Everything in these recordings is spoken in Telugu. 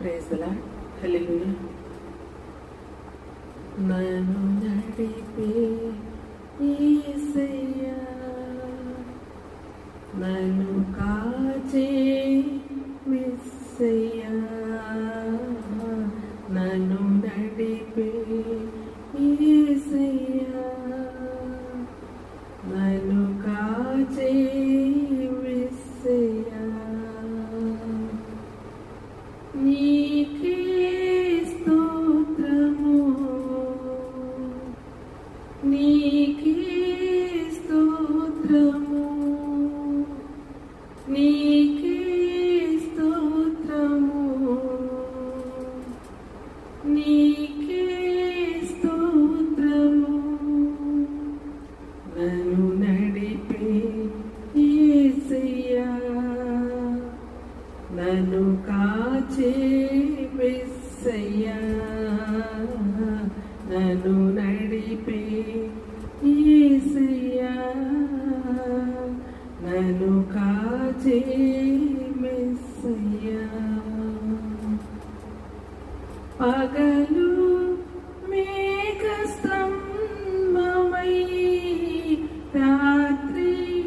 ప్రేజలా హల్లెలూయా నన్ను నడిపే యేసయ్యా నన్ను కాచే మెస్సయ్యా నన్ను నడిపే యేసయ్యా నన్ను కాచే స్తోత్రము. నీకే స్తోత్రము. నీకే స్తోత్రము. నన్ను నడిపే యేసయ్యా నన్ను కాచే మెస్సయ్యా. నన్ను నడిపే నన్ను కాచే మెస్సయ్యా. పగలు మేఘస్తంభమై రాత్రి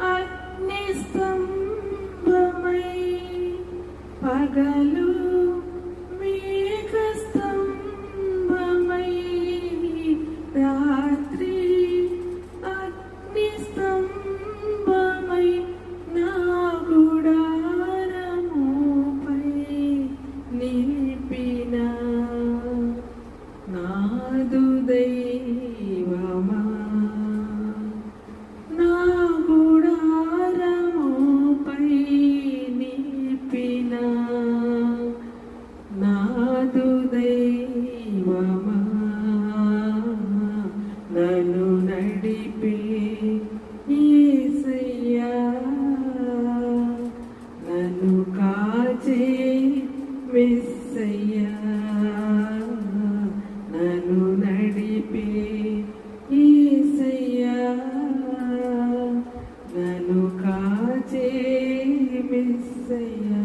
అగ్నిస్తంభమై. పగలు నాదు దైవమా నా గుడారముపై నిలిపిన నాదు దైవమా నన్ను నడిపే 这一。